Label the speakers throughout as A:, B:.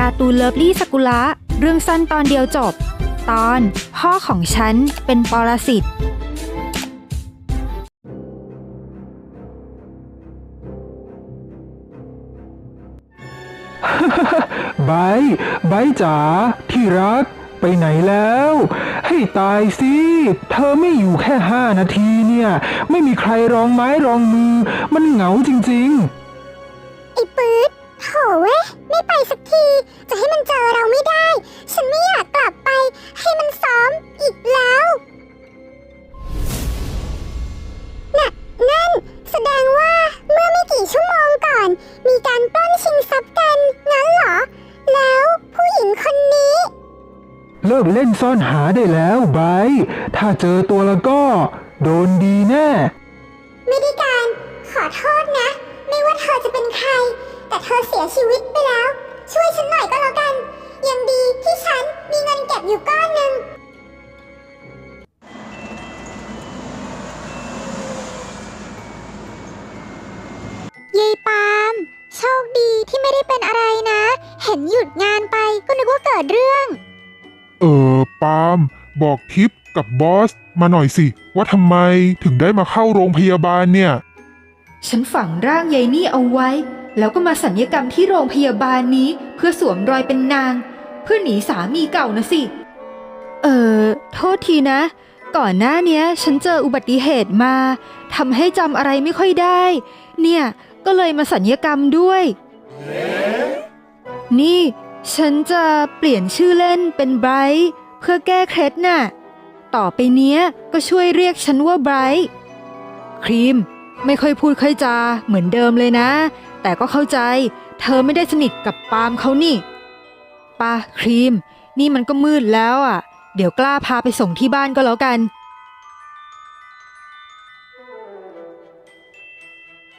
A: การ์ตูนเลิฟลี่สกุละ เรื่องสั้นตอนเดียวจบ ตอนพ่อของฉันเป็นปรสิต
B: ไบร์ทไบจ๋าที่รัก ไปไหนแล้ว ให้ตายสิ เธอไม่อยู่แค่ห้านาทีเนี่ย ไม่มีใครรองไม้รองมือ มันเหงาจริง
C: ไเลิกเล่น
B: ซ่อนหาได้แล้วไบร์ถ้าเจอตัวแล้วก็ โดนดีแน่
C: ไม่ได้การ ขอโทษนะ ไม่ว่าเธอจะเป็นใคร แต่เธอเสียชีวิตไปแล้ว ช่วยฉันหน่อยก็แล้วกัน ยังดีที่ฉันมีเงินเก็บอยู่ก้อนหนึ่งยายปามโชคดีที่ไม่ได้เป็นอะไรนะ เห็นหยุดงานไปก็นึกว่าเกิดเรื่อง
D: เออปาล์มบอกทิปกับบอสมาหน่อยสิ ว่าทำไมถึงได้มาเข้าโรงพยาบาลเนี่ย
A: ฉันฝังร่างยายนี่เอาไว้ แล้วก็มาสัญญกรรมที่โรงพยาบาลนี้เพื่อสวมรอยเป็นนาง เพื่อหนีสามีเก่านะสิ เออโทษทีนะ ก่อนหน้าเนี้ย ฉันเจออุบัติเหตุมาทำให้จำอะไรไม่ค่อยได้ เนี่ยก็เลยมาสัญญกรรมด้วย นี่ ฉันจะเปลี่ยนชื่อเล่นเป็นไบรท์เพื่อแก้เคล็ดน่ะ ต่อไปเนี้ยก็ช่วยเรียกฉันว่าไบรท์ครีม ไม่ค่อยพูดค่อยจาเหมือนเดิมเลยนะ แต่ก็เข้าใจ เธอไม่ได้สนิทกับปาล์มเขานี่ปาครีม นี่มันก็มืดแล้วอะ เดี๋ยวกล้าพาไปส่งที่บ้านก็แล้วกัน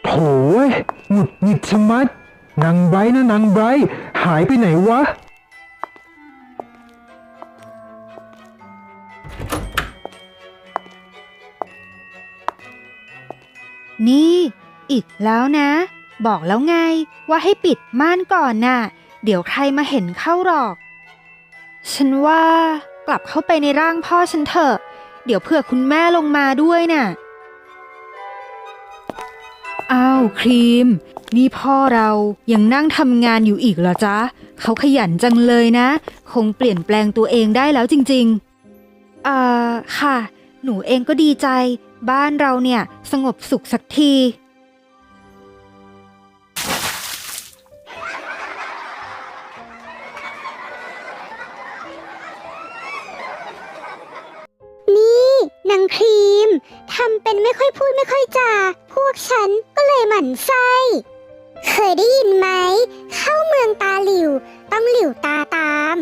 B: โถ่หงุดหงิดชะมัด นางไบร์นะนางไบร์หายไปไหนวะ
A: นี่ อีกแล้วนะ บอกแล้วไงว่าให้ปิดม่านก่อนน่ะ เดี๋ยวใครมาเห็นเข้าหรอก ฉันว่ากลับเข้าไปในร่างพ่อฉันเถอะ เดี๋ยวเผื่อคุณแม่ลงมาด้วยน่ะ อ้าวครีม นี่พ่อเรายังนั่งทำงานอยู่อีกเหรอจ๊ะ เขาขยันจังเลยนะ คงเปลี่ยนแปลงตัวเองได้แล้วจริงๆอ่าค่ะ หนูเองก็ดีใจ บ้านเราเนี่ยสงบสุขสักที
C: นี่นางครีม ทำเป็นไม่ค่อยพูดไม่ค่อยจา พวกฉัน หมั่นไส้ เคยได้ยินไหม เข้าเมืองตาหลิว ต้องหลิวตาตาม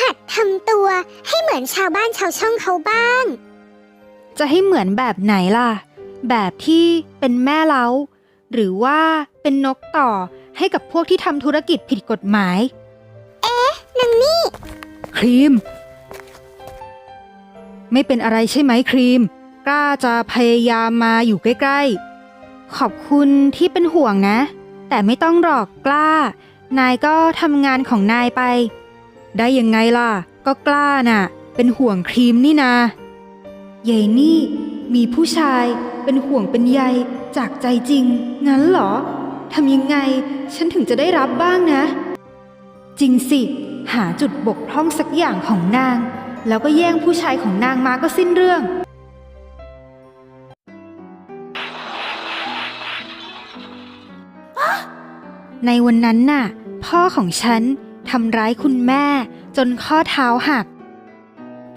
C: หัดทำตัวให้เหมือนชาวบ้านชาวช่องเขาบ้าง
A: จะให้เหมือนแบบไหนล่ะ แบบที่เป็นแม่เล้า หรือว่าเป็นนกต่อให้กับพวกที่ทำธุรกิจผิดกฎหมาย
C: นางนี่
A: ครีม ไม่เป็นอะไรใช่ไหมครีม กล้าจะพยายามมาอยู่ใกล้ ๆ ขอบคุณที่เป็นห่วงนะ แต่ไม่ต้องหรอกกล้า นายก็ทำงานของนายไป ได้ยังไงล่ะ ก็กล้าน่ะ เป็นห่วงครีมนี่นาใหญ่นี่ มีผู้ชายเป็นห่วงเป็นใยจากใจจริง งั้นเหรอทำยังไงฉันถึงจะได้รับบ้างนะ จริงสิ หาจุดบกพร่องสักอย่างของนาง แล้วก็แย่งผู้ชายของนางมาก็สิ้นเรื่อง ในวันนั้นน่ะ พ่อของฉันทำร้ายคุณแม่จนข้อเท้าหัก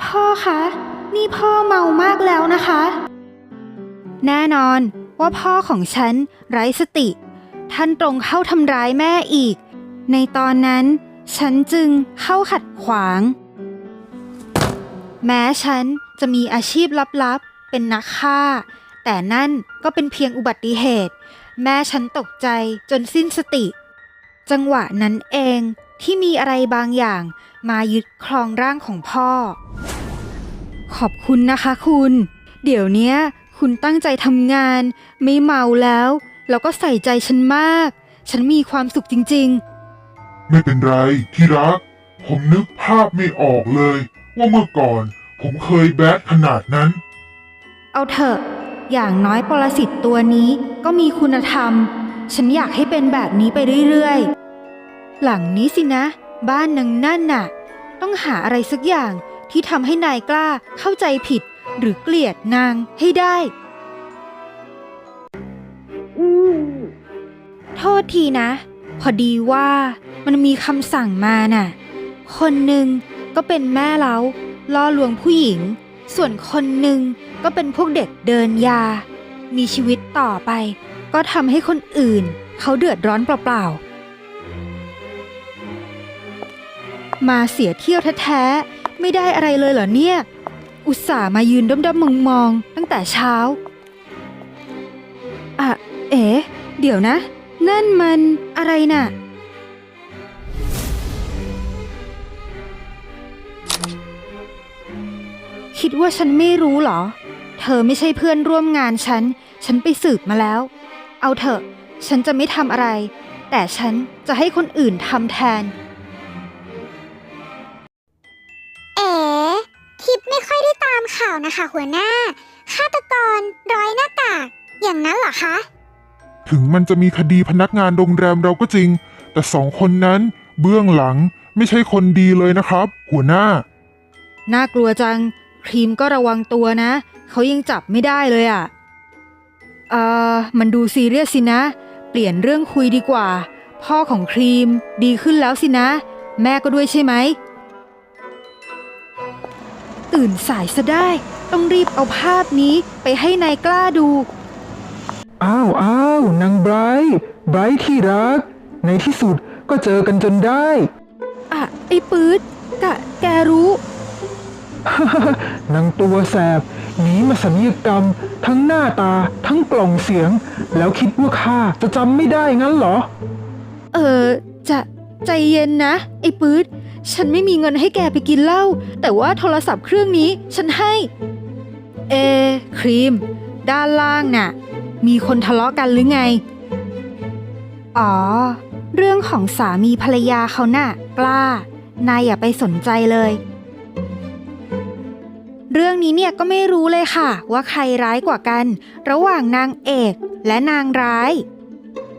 A: พ่อคะ นี่พ่อเมามากแล้วนะคะ แน่นอนว่าพ่อของฉันไร้สติ ท่านตรงเข้าทำร้ายแม่อีก ในตอนนั้น ฉันจึงเข้าขัดขวาง แม้ฉันจะมีอาชีพลับๆ เป็นนักฆ่า แต่นั่นก็เป็นเพียงอุบัติเหตุ แม่ฉันตกใจจนสิ้นสติ จังหวะนั้นเองที่มีอะไรบางอย่างมายึดครองร่างของพ่อ ขอบคุณนะคะคุณ เดี๋ยวเนี้ยคุณตั้งใจทำงาน ไม่เมาแล้ว แล้วก็ใส่ใจฉันมาก ฉันมีความสุขจริงๆ
D: ไม่เป็นไรที่รัก ผมนึกภาพไม่ออกเลย ว่าเมื่อก่อนผมเคยแบดขนาดนั้น
A: เอาเถอะ อย่างน้อยปรสิตตัวนี้ก็มีคุณธรรม ฉันอยากให้เป็นแบบนี้ไปเรื่อยๆ หลังนี้สินะ บ้านนางนั่นน่ะ ต้องหาอะไรสักอย่างที่ทำให้นายกล้าเข้าใจผิด หรือเกลียดนางให้ได้โทษทีนะ พอดีว่ามันมีคำสั่งมาน่ะ คนหนึ่งก็เป็นแม่เล้าล่อลวงผู้หญิง ส่วนคนหนึ่งก็เป็นพวกเด็กเดินยา มีชีวิตต่อไป ก็ทำให้คนอื่น เขาเดือดร้อนเปล่าๆ มาเสียเที่ยวแท้ๆ ไม่ได้อะไรเลยเหรอเนี่ย อุตส่าห์มายืนด้อมๆมองๆตั้งแต่เช้าอะเอ๋เดี๋ยวนะ นั่นมันอะไรน่ะ คิดว่าฉันไม่รู้เหรอ เธอไม่ใช่เพื่อนร่วมงานฉัน ฉันไปสืบมาแล้ว เอาเถอะ ฉันจะไม่ทำอะไร แต่ฉันจะให้คนอื่นทำแทน
C: ข่าวนะคะ หัวหน้าฆาตกรร้อยหน้ากากอย่างนั้นเหรอคะ
D: ถึงมันจะมีคดีพนักงานโรงแรมเราก็จริง แต่สองคนนั้นเบื้องหลังไม่ใช่คนดีเลยนะครับ หัวหน้า
A: น่ากลัวจัง ครีมก็ระวังตัวนะ เขายังจับไม่ได้เลยอะ่ะ เอ่อมันดูซีเรียสสินะ เปลี่ยนเรื่องคุยดีกว่า พ่อของครีมดีขึ้นแล้วสินะ แม่ก็ด้วยใช่ไหม ตื่นสายซะได้ ต้องรีบเอาภาพนี้ไปให้นายกล้าดู
B: อ้าวอ้าวนางไบรท์ไบรท์ที่รัก ในที่สุดก็เจอกันจนได้
A: อะไอ้ปื๊ดกะแกรู้
B: นางตัวแสบหนีมาสัญญกรรม ทั้งหน้าตาทั้งกล่องเสียง แล้วคิดว่าข้าจะจำไม่ได้งั้นเหรอ
A: เออ จะใจเย็นนะ ไอ้ปื๊ด ฉันไม่มีเงินให้แกไปกินเหล้าแต่ว่าโทรศัพท์เครื่องนี้ฉันให้ เอ ครีม ด้านล่างน่ะ มีคนทะเลาะกันหรือไง อ๋อ เรื่องของสามีภรรยาเขาน่ะ กล้า นายอย่าไปสนใจเลย เรื่องนี้เนี่ยก็ไม่รู้เลยค่ะ ว่าใครร้ายกว่ากัน ระหว่างนางเอกและนางร้าย